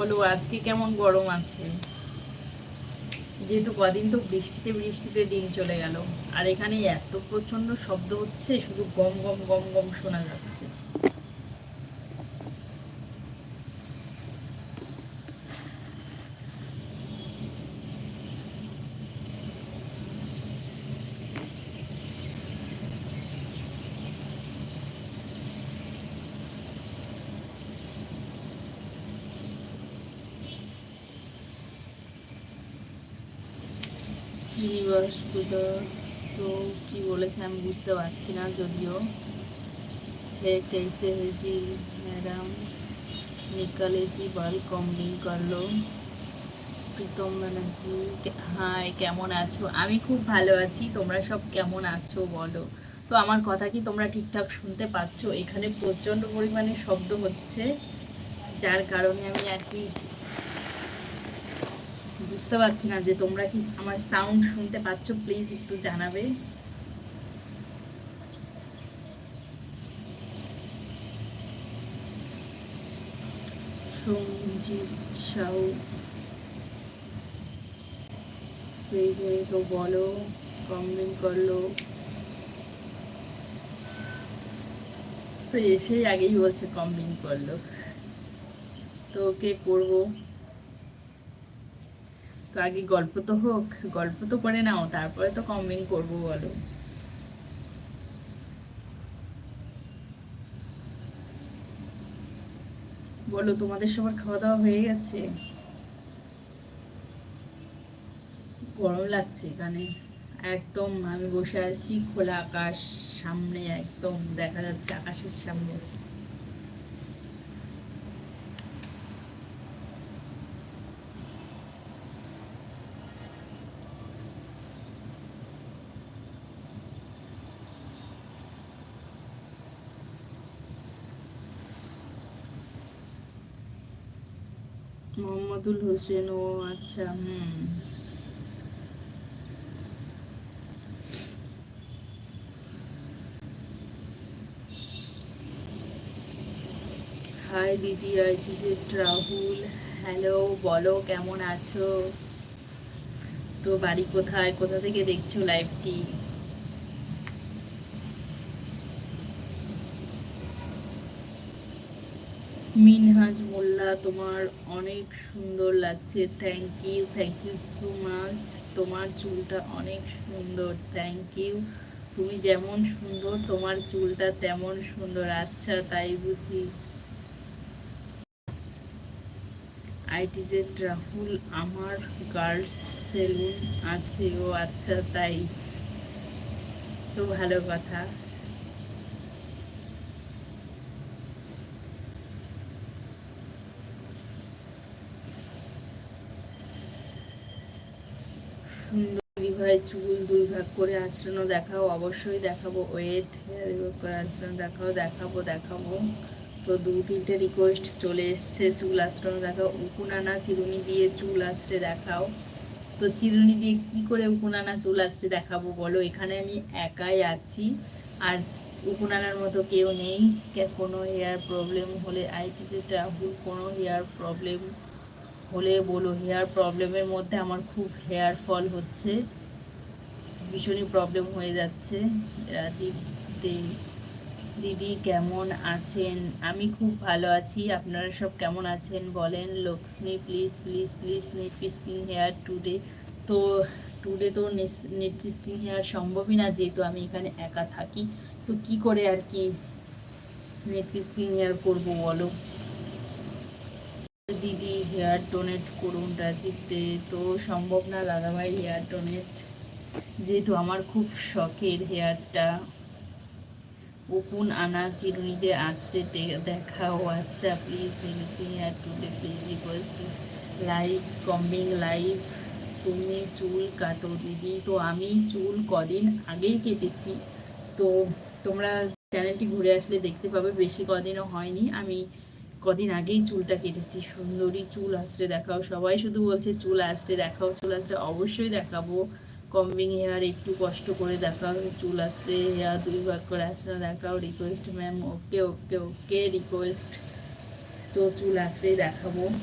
বলো, আজকে কেমন গরম আছে? যেহেতু কদিন তো বৃষ্টিতে বৃষ্টিতে দিন চলে গেল, আর এখানে এত প্রচণ্ড শব্দ হচ্ছে, শুধু গম গম গম গম শোনা যাচ্ছে। শ্রীনিবাস পূজা তো কি বলেছে আমি বুঝতে পারছি না যদিও है कैसे है जी मैडम निकले जी बाल कॉम्बिंग कर लो প্রীতম ব্যানার্জি হাই কেমন আছো আমি খুব ভালো আছি তোমরা সব কেমন আছো বলো তো আমার কথা কি তোমরা ঠিকঠাক শুনতে পাচ্ছ এখানে প্রচণ্ড পরিমাণে শব্দ হচ্ছে যার কারণে আমি আর কি বুঝতে পারছি না যে তোমরা কি আমার সাউন্ড শুনতে পাচ্ছ? প্লিজ একটু জানাবে। সঞ্জিত সেই যে তো বলো কমেন্ট করল। তো এসেই আগেই বলছে কমেন্ট করল। তো কে করব? তো আগে গল্প তো হোক, গল্প তো করে নাও, তারপরে তো কমেন্ট করব বলো। বলো, তোমাদের সবার খাওয়া দাওয়া হয়ে গেছে? গরম লাগছে এখানে। একদম আমি বসে আছি খোলা আকাশ সামনে, একদম দেখা যাচ্ছে আকাশের সামনে। মোহাম্মদুল হোসেন, ও আচ্ছা হুম। হাই দিদি আইটিজে রাহুল। হ্যালো বলো, কেমন আছো? তো বাড়ি কোথায়? কোথা থেকে দেখছ লাইভটি মিনহাজ মোল্লা, তোমার অনেক সুন্দর লাগছে। Thank you thank you so much তোমার চুলটা অনেক সুন্দর। থ্যাংক ইউ তুমি যেমন সুন্দর, তোমার চুলটা তেমন সুন্দর। আচ্ছা তাই বুঝি। আইটি জেড রাহুল, আমার গার্লস সেলুন আছে। ও আচ্ছা তাই। তো ভালো কথা। সুন্দর ভাই চুল দুই ভাগ করে আচরণও দেখাও, অবশ্যই দেখাবো। ওয়েট হেয়ার করে আচরণ দেখাও, দেখাবো দেখাবো। তো দু তিনটে রিকোয়েস্ট চলে এসছে, চুল আশ্রম দেখাও। উকুনানা চিরুনি দিয়ে চুল আশ্রে দেখাও। তো চিরুনি দিয়ে কি করে উকুনানা চুল আশ্রে দেখাবো বলো? এখানে আমি একাই আছি। আর উকুনানার মতো কেউ নেই। কোনো হেয়ার প্রবলেম হলে আইটিতে ট্রাভেল কোনো হেয়ার প্রবলেম হলে বলো হেয়ার প্রবলেমের মধ্যে আমার খুব হেয়ার ফল হচ্ছে। ভীষণই প্রবলেম হয়ে যাচ্ছে। রাজীব দে, দিদি কেমন আছেন? আমি খুব ভালো আছি। আপনারা সব কেমন আছেন? বলেন, Lakshmi please please please net skin hair today তো টুডে তো নেট স্কিন হেয়ার সম্ভবই না, যেহেতু আমি এখানে একা থাকি। তো কি করে আর কি নেট স্কিন হেয়ার করব বলো? হেয়ার ডোনেট করুন রাজিতে তো সম্ভব না দাদাভাই হেয়ার ডোনেট যেহেতু আমার খুব শখের হেয়ারটা উকুন আনা চিরুনিতে আশ্রে দেখাও। আচ্ছা প্লিজ দেখেছি hair today please request live combing live তুমি চুল কাটো দিদি। তো আমি চুল কদিন আগেই কেটেছি। তো তোমরা চ্যানেলটি ঘুরে আসলে দেখতে পাবে। বেশি কদিনও হয়নি। আমি কদিন আগেই চুলটা কেটেছি। সুন্দরী চুল আসতে দেখাও। সবাই শুধু বলছে, চুল আসতে দেখাও, চুল আসতে অবশ্যই দেখাবো। কম্বিং হেয়ার একটু কষ্ট করে দেখাও, চুল আসতে হেয়ার দুই ভাগ করে আসতে দেখাও। Request ma'am okay okay okay request তো চুল আসলেই দেখাবো।